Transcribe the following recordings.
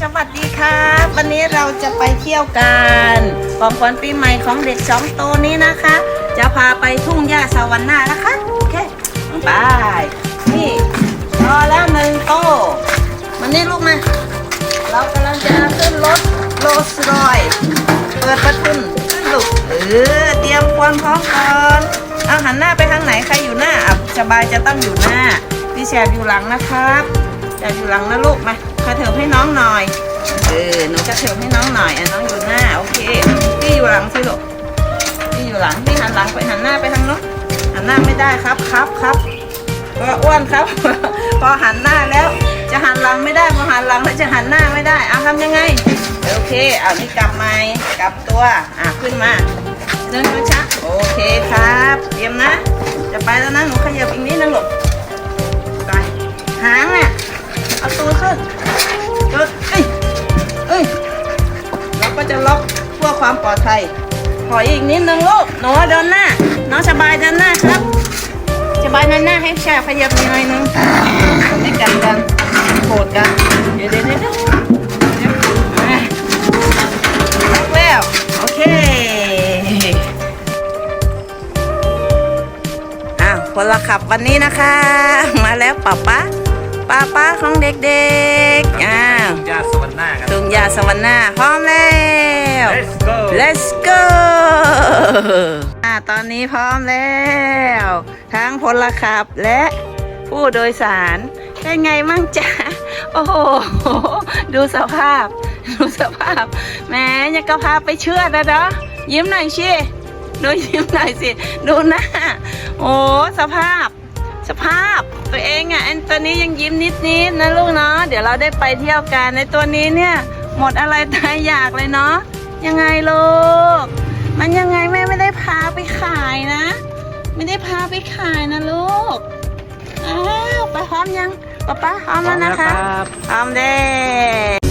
สวัสดีครับ วันนี้เราจะไปเที่ยวกันของขวัญปีใหม่ของเด็กสองโตวนี้นะคะ จะพาไปทุ่งหญ้าสวรรค์นานะคะ โอเคไปนี่รอแล้วหนึ่งโตวมันนี่ลูกมาเรากำลังจะขึ้นรถโรลส์รอยเปิดประทุนขึ้นลูกเออเตรียมความพร้อมก่อนเอาหันหน้าไปทางไหนใครอยู่หน้าอะสบายจะต้องอยู่หน้าพี่แสบอยู่หลังนะครับแสบอยู่หลังนะลูกมา คาเถิบให้น้องหน่อย เออ หนูจะเถิบให้น้องหน่อยอะน้องอยู่หน้า โอเค พี่อยู่หลังสิลูก พี่อยู่หลัง พี่หันหลังไปหันหน้าไปทางโน้นหันหน้าไม่ได้ครับครับครับก็อ้วนครับ พอหันหน้าแล้ว จะหันหลังไม่ได้ พอหันหลังแล้วจะหันหน้าไม่ได้เอาทำยังไง โอเค เอานี่กลับไม้กลับตัว อะขึ้นมา เดินช้าโอเคครับ เตรียมนะ จะไปแล้วนะ หนูขยับอีกนิดนึงลูกไปหางอะ ปลอดภัยถอยอีกนิดนึงลูกหนูเดินหน้าน้องสบายเดินหน้าครับสบายเดินหน้าให้แชร์ขยับหน่อยนึงไม่กันกันโกรธกันเดี๋ยวเดี๋ยวเดี๋ยวแล้วโอเคอ้าวคนละขับวันนี้นะคะ มาแล้วป้าป้าป้าป้าของเด็กๆอ้าวยา สวรรค์หน้าครับตุงยาสวรรค์หน้าพร้อมแล้ว Let's go Let's go อ่าตอนนี้พร้อมแล้ว ทั้งพลขับและผู้โดยสารเป็นไงมั่งจ๊ะ โอ้โห ดูสภาพ ดูสภาพแหมยังกระพาไปเชื่อดนะเนาะยิ้มหน่อยชิดูยิ้มหน่อยสิ ดูหน้า โอ้สภาพ สภาพตัวเองอะอันตัวนี้ยังยิ้มนิดนิดๆนะลูกเนาะเดี๋ยวเราได้ไปเที่ยวกันในตัวนี้เนี่ย หมดอะไรตายอยากเลยเนาะยังไงลูก มันยังไงแม่ไม่ได้พาไปขายนะ ไม่ได้พาไปขายนะลูกอ้าวไปพร้อมยังป๊าป๊าพร้อมแล้วนะคะพร้อมเด้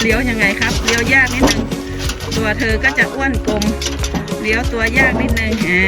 เลี้ยวยังไงครับเลี้ยวยากนิดนึงตัวเธอก็จะอ้วนกลมเลี้ยวตัวยากนิดนึงอ่า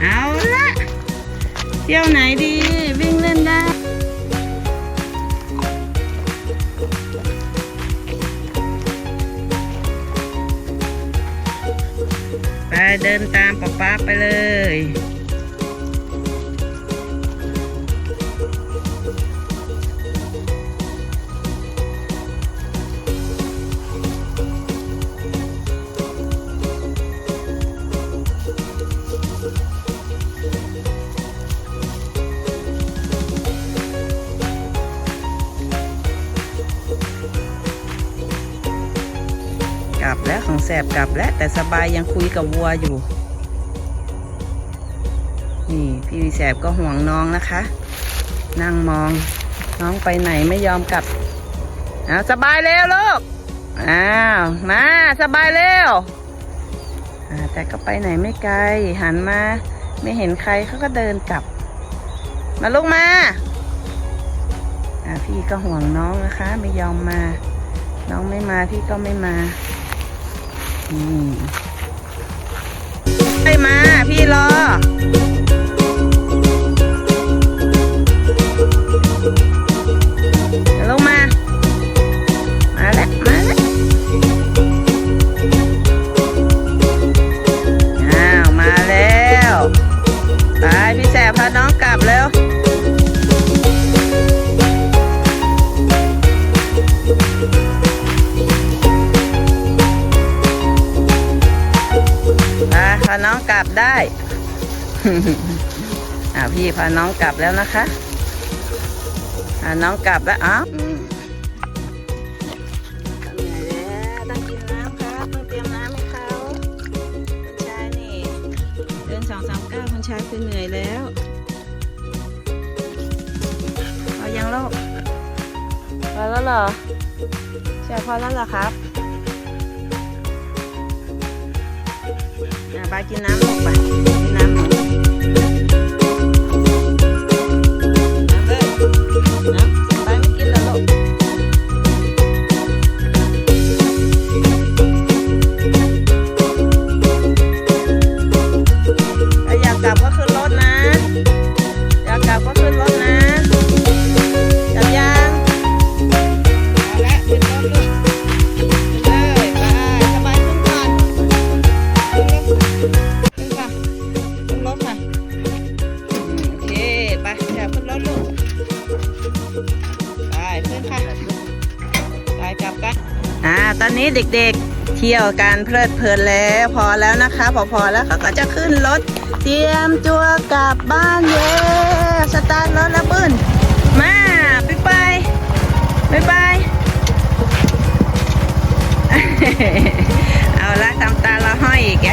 เอาละเที่ยวไหนดีวิ่งเล่นได้ไปเดินตามป๊าป๊าไปเลย แสบกลับแล้ว แต่สบายยังคุยกับวัวอยู่ นี่พี่วีแสบก็ห่วงน้องนะคะ นั่งมองน้องไปไหนไม่ยอมกลับเอาสบายเร็วลูกอ้าวมาสบายเร็วแต่ก็ไปไหนไม่ไกล หันมา ไม่เห็นใครเขาก็เดินกลับ มาลูกมาพี่ก็ห่วงน้องนะคะ ไม่ยอมมา น้องไม่มาพี่ก็ไม่มา ไปมา พี่รอ อ่าพี่พาน้องกลับแล้วนะคะพาน้องกลับแล้วอ้าวอืมเหนื่อยแล้วต้องกินน้ำครับต้องเตรียมน้ำให้เขาคุณชายนี่เดินสองสามก้าคุณชายคือเหนื่อยแล้วพอยังลูกพอแล้วเหรอใช่พอแล้วเหรอครับอะบากินน้ำลูกไปกินน้ำ หนู ตอนนี้เด็กๆเที่ยวการเพลิดเพลินแล้วพอแล้วนะคะ พอพอแล้วเขาก็จะขึ้นรถ เตรียมจัวกลับบ้านเย่สตาร์ทรถแล้วปืนมาไปไปไปไปเอาละตามตาเราห้อยอีกแก